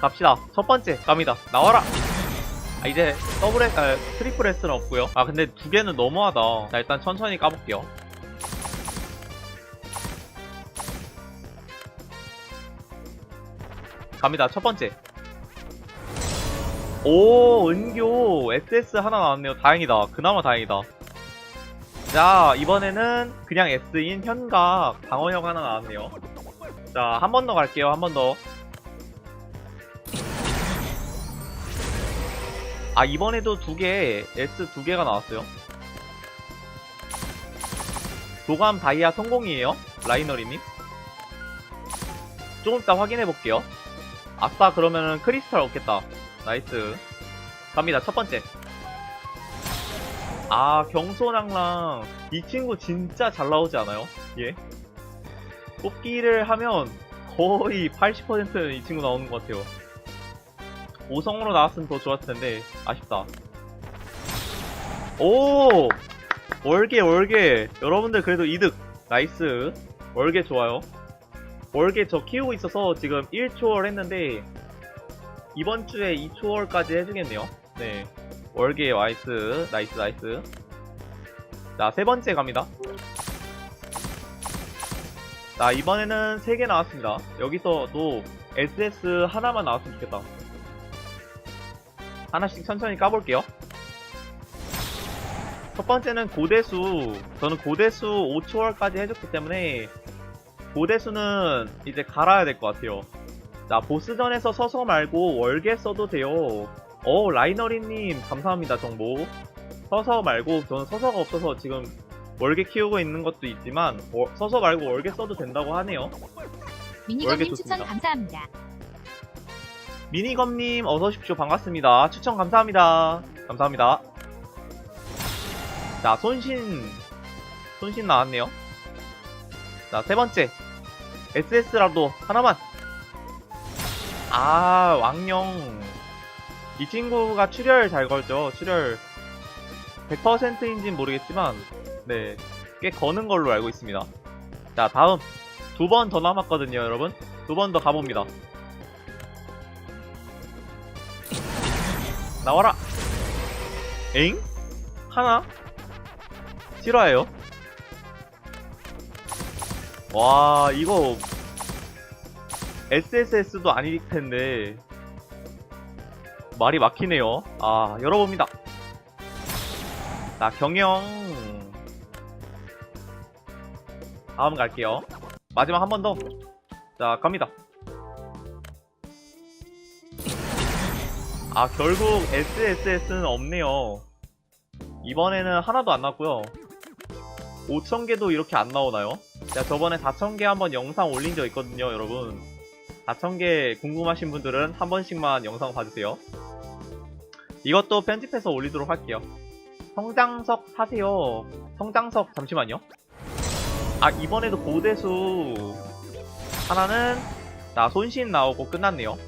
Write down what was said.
갑시다. 첫 번째 갑니다. 나와라. 아 이제 더블 S, 아, 트리플 S는 없고요. 아 근데 두 개는 너무하다. 자 일단 천천히 까볼게요. 갑니다. 첫 번째. 오 은교 SS 하나 나왔네요. 다행이다. 그나마 다행이다. 자 이번에는 그냥 S인 현각 방어력 하나 나왔네요. 자 한 번 더 갈게요. 한 번 더. 아 이번에도 두 개 S 두 개가 나왔어요. 도감 다이아 성공이에요. 라이너리님. 조금 이따 확인해 볼게요. 아싸 그러면은 크리스탈 얻겠다. 나이스. 갑니다. 첫 번째. 아 경소낭랑 이 친구 진짜 잘 나오지 않아요? 예. 뽑기를 하면 거의 80%는 이 친구 나오는 것 같아요. 5성으로 나왔으면 더 좋았을 텐데 아쉽다. 오 월계 월계 여러분들 그래도 이득 나이스 월계 좋아요. 월계 저 키우고 있어서 지금 1초월 했는데 이번 주에 2초월까지 해주겠네요. 네 월계 나이스 나이스 나이스. 자 세 번째 갑니다. 자 이번에는 3개 나왔습니다. 여기서도 SS 하나만 나왔으면 좋겠다. 하나씩 천천히 까볼게요. 첫 번째는 고대수. 저는 고대수 5초월까지 해줬기 때문에 고대수는 이제 갈아야 될 것 같아요. 자, 보스전에서 서서 말고 월계 써도 돼요. 어, 라이너리님, 감사합니다, 정보. 서서 말고, 저는 서서가 없어서 지금 월계 키우고 있는 것도 있지만, 워- 서서 말고 월계 써도 된다고 하네요. 월계 미니건님 추천 좋습니다. 감사합니다. 미니검님 어서 오십시오. 반갑습니다. 추천 감사합니다. 감사합니다. 자 손신 손신 나왔네요. 자 세번째. SS라도 하나만. 아 왕령 이 친구가 출혈 잘 걸죠. 출혈 100%인진 모르겠지만 네 꽤 거는 걸로 알고 있습니다. 자 다음. 두 번 더 남았거든요 여러분. 두 번 더 가봅니다 나와라. 엥? 하나? 실화예요? 와, 이거 SSS도 아닐 텐데 말이 막히네요. 아, 열어봅니다. 자, 경영. 다음 갈게요. 마지막 한 번 더. 자, 갑니다. 아 결국 SSS는 없네요. 이번에는 하나도 안 났고요. 5,000개도 이렇게 안 나오나요? 제가 저번에 4,000개 한번 영상 올린 적 있거든요 여러분. 4,000개 궁금하신 분들은 한 번씩만 영상 봐주세요. 이것도 편집해서 올리도록 할게요. 성장석 사세요. 성장석 잠시만요. 아 이번에도 고대수. 하나는 나 손신 나오고 끝났네요